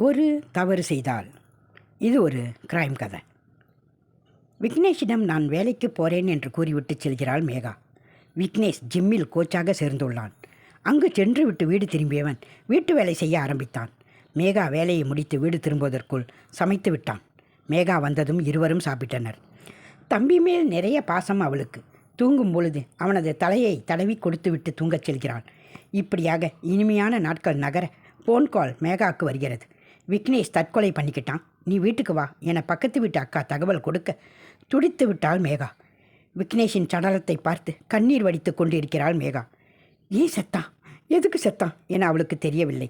ஒரு தவறு செய்தால் இது ஒரு கிரைம் கதை. விக்னேஷிடம் நான் வேலைக்கு போகிறேன் என்று கூறிவிட்டு செல்கிறாள் மேகா. விக்னேஷ் ஜிம்மில் கோச்சாக சேர்ந்துள்ளான். அங்கு சென்று விட்டு வீடு திரும்பியவன் வீட்டு வேலை செய்ய ஆரம்பித்தான். மேகா வேலையை முடித்து வீடு திரும்புவதற்குள் சமைத்து விட்டான். மேகா வந்ததும் இருவரும் சாப்பிட்டனர். தம்பி மேல் நிறைய பாசம் அவளுக்கு. தூங்கும் பொழுது அவனது தலையை தடவி கொடுத்துவிட்டு தூங்கச் செல்கிறான் இப்படியாக இனிமையான நாட்கள் நகர ஃபோன் கால் மேகாவுக்கு வருகிறது. விக்னேஷ் தற்கொலை பண்ணிக்கிட்டான். நீ வீட்டுக்கு வா. என பக்கத்து வீட்டு அக்கா தகவல் கொடுக்க. துடித்து விட்டாள் மேகா. விக்னேஷின் சடலத்தை பார்த்து கண்ணீர் வடித்து கொண்டிருக்கிறாள் மேகா. ஏன் செத்தான் எதுக்கு செத்தான் என அவளுக்கு தெரியவில்லை.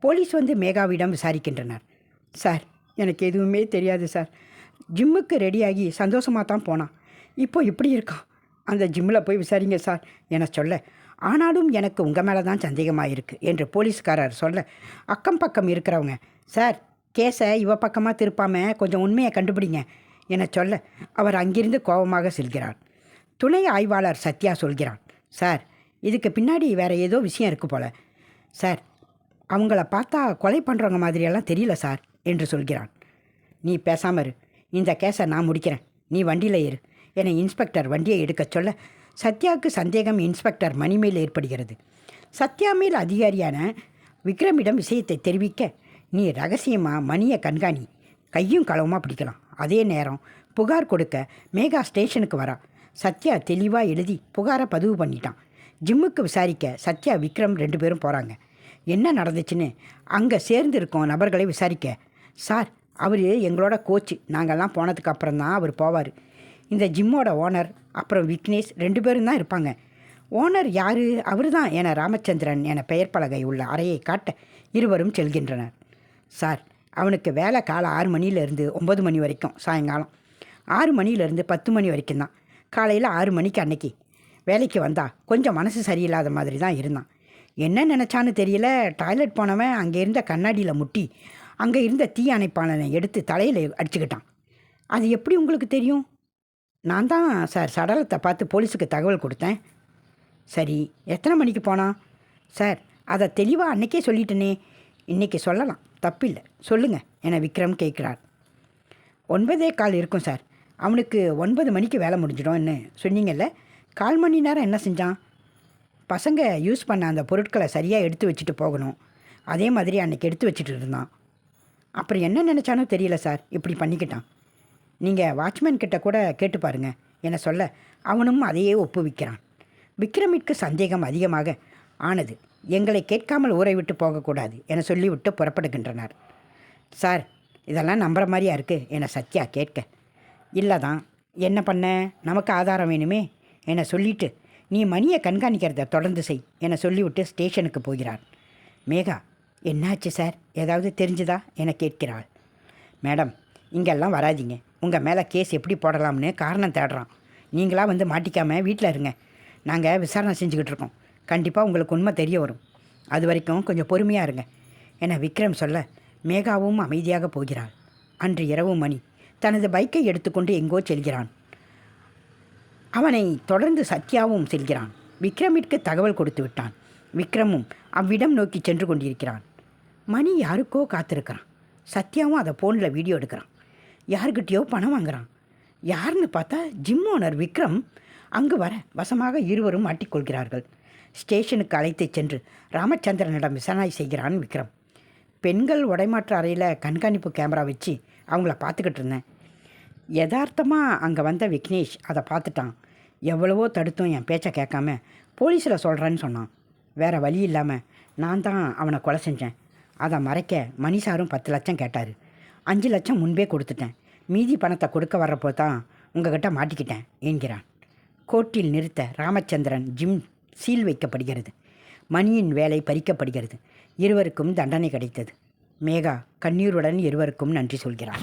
போலீஸ் வந்து மேகாவிடம் விசாரிக்கின்றனர். சார் எனக்கு எதுவுமே தெரியாது சார். ஜிம்முக்கு ரெடியாகி சந்தோஷமாக தான் போனான் இப்போ இப்படி இருக்கான் அந்த ஜிம்மில் போய் விசாரிங்க சார் என சொல்ல. ஆனாலும் எனக்கு உங்கள் மேலே தான் சந்தேகமாக இருக்குது என்று போலீஸ்காரர் சொல்ல. அக்கம் பக்கம் இருக்கிறவங்க சார் கேஸை இவ பக்கமாக திருப்பாம கொஞ்சம் உண்மையை கண்டுபிடிங்க. என சொல்ல அவர் அங்கிருந்து கோபமாக செல்கிறார். துணை ஆய்வாளர் சத்யா சொல்கிறான் சார் இதுக்கு பின்னாடி வேறு ஏதோ விஷயம் இருக்குது போல. சார் அவங்கள பார்த்தா கொலை பண்ணுறவங்க மாதிரியெல்லாம் தெரியல சார் என்று சொல்கிறான். நீ பேசாமல் இரு. இந்த கேஸை நான் முடிக்கிறேன். நீ வண்டியில் இரு என இன்ஸ்பெக்டர் வண்டியை எடுக்கச் சொல்ல. சத்யாவுக்கு சந்தேகம் இன்ஸ்பெக்டர் மணி மேல் ஏற்படுகிறது. சத்யா மேல் அதிகாரியான விக்ரமிடம் விஷயத்தை தெரிவிக்க நீ ரகசியமாக மணியை கண்காணி. கையும் களவுமாக பிடிக்கலாம். அதே நேரம் புகார் கொடுக்க மேகா ஸ்டேஷனுக்கு வரா. சத்யா தெளிவாக எழுதி புகாரை பதிவு பண்ணிட்டான். ஜிம்முக்கு விசாரிக்க சத்யா விக்ரம் ரெண்டு பேரும் போகிறாங்க என்ன நடந்துச்சுன்னு அங்கே சேர்ந்துருக்கோம் நபர்களை விசாரிக்க. சார் அவர் எங்களோட கோச்சு. நாங்கள்லாம் போனதுக்கு அப்புறம் தான் அவர் போவார். இந்த ஜிம்மோட ஓனர் அப்புறம் விக்னேஷ் ரெண்டு பேரும் தான் இருப்பாங்க. ஓனர் யார்? அவர் தான். என ராமச்சந்திரன் என பெயர் பலகை உள்ள அறையை காட்ட இருவரும் செல்கின்றனர். சார் அவனுக்கு வேலை காலை ஆறு மணியிலேருந்து ஒம்பது மணி வரைக்கும் சாயங்காலம். ஆறு மணியிலேருந்து பத்து மணி வரைக்கும் தான். காலையில் ஆறு மணிக்கு அன்னைக்கு. வேலைக்கு வந்தா கொஞ்சம் மனசு சரியில்லாத மாதிரி தான் இருந்தான். என்ன நினச்சான்னு தெரியல. டாய்லெட் போனவன் அங்கே இருந்த கண்ணாடியில் முட்டி அங்கே இருந்த தீ அணைப்பாளனை எடுத்து தலையில் அடிச்சுக்கிட்டான். அது எப்படி உங்களுக்கு தெரியும்? நான் தான் சார் சடலத்தை பார்த்து போலீஸுக்கு தகவல் கொடுத்தேன். சரி எத்தனை மணிக்கு போனான்? சார் அதை தெளிவாக அன்னைக்கே சொல்லிட்டேனே. இன்னைக்கு சொல்லலாம். தப்பில்லை. சொல்லுங்கள் என விக்ரம் கேட்குறார். ஒன்பதே கால் இருக்கும் சார். அவனுக்கு ஒன்பது மணிக்கு வேலை முடிஞ்சிடும்னு சொன்னீங்கல்ல கால் மணி நேரம் என்ன செஞ்சான்? பசங்க யூஸ் பண்ண அந்த பொருட்களை சரியாக எடுத்து வச்சுட்டு போகணும். அதே மாதிரி அன்னைக்கு எடுத்து வச்சுட்டு இருந்தான். அப்புறம் என்ன நினச்சானோ தெரியல சார். இப்படி பண்ணிக்கிட்டான். நீங்கள் வாட்ச்மேன் கிட்ட கூட கேட்டு பாருங்க என சொல்ல அவனும் அதையே ஒப்புவிக்கிறான். விக்ரமிற்கு சந்தேகம் அதிகமாக ஆனது. எங்களை கேட்காமல் ஊரை விட்டு போகக்கூடாது என சொல்லிவிட்டு புறப்படுகின்றனர். சார் இதெல்லாம் நம்புகிற மாதிரியா இருக்குது என சத்யா கேட்க. இல்லை தான். என்ன பண்ண? நமக்கு ஆதாரம் வேணுமே? என சொல்லிட்டு நீ மணியை கண்காணிக்கிறத தொடர்ந்து செய் என சொல்லிவிட்டு ஸ்டேஷனுக்கு போகிறார். மேகா என்னாச்சு சார்? ஏதாவது தெரிஞ்சுதா? என கேட்கிறாள். மேடம் இங்கெல்லாம் வராதீங்க. உங்கள் மேலே கேஸ் எப்படி போடலாம்னு காரணம் தேடுறான். நீங்களாக வந்து மாட்டிக்காமல் வீட்டில் இருங்க. நாங்கள் விசாரணை செஞ்சுக்கிட்டு இருக்கோம். கண்டிப்பாக உங்களுக்கு உண்மை தெரிய வரும். அது வரைக்கும் கொஞ்சம் பொறுமையாக இருங்க. என விக்ரம் சொல்ல மேகாவும் அமைதியாக போகிறாள். அன்று இரவு மணி. தனது பைக்கை எடுத்துக்கொண்டு எங்கோ செல்கிறான். அவனை தொடர்ந்து சத்யாவும் செல்கிறான். விக்ரமிற்கு தகவல் கொடுத்து விட்டான். விக்ரமும் அவ்விடம் நோக்கி சென்று கொண்டிருக்கிறான். மணி யாருக்கோ காத்திருக்கிறான். சத்யாவும் அதை ஃபோனில் வீடியோ எடுக்கிறான். யாருக்கிட்டேயோ பணம் வாங்குறான். யாருன்னு பார்த்தா ஜிம் ஓனர் விக்ரம் அங்கு வர வசமாக இருவரும் மாட்டிக்கொள்கிறார்கள். ஸ்டேஷனுக்கு அழைத்துச் சென்று ராமச்சந்திரனிடம் விசாரணை செய்கிறான் விக்ரம். பெண்கள் உடைமாற்று அறையில் கண்காணிப்பு கேமரா வச்சு அவங்கள பார்த்துக்கிட்டு இருந்தேன். யதார்த்தமாக அங்கே வந்த விக்னேஷ் அதை பார்த்துட்டான். எவ்வளவோ தடுத்தும் என் பேச்சை கேட்காம போலீஸில் சொல்கிறேன்னு சொன்னான். வேறு வழி இல்லாமல் நான் தான் அவனை கொலை செஞ்சேன். அதை மறைக்க மணி சாரும் பத்து லட்சம் கேட்டார். அஞ்சு லட்சம் முன்பே கொடுத்துட்டேன். மீதி பணத்தை கொடுக்க வர்றப்போ தான் உங்ககிட்ட மாட்டிக்கிட்டேன் என்கிறான். கோர்ட்டில் நிறுத்த ராமச்சந்திரன் ஜிம் சீல் வைக்கப்படுகிறது மணியின் வேலை பறிக்கப்படுகிறது. இருவருக்கும் தண்டனை கிடைத்தது. மேகா கண்ணீருடன் இருவருக்கும் நன்றி சொல்கிறார்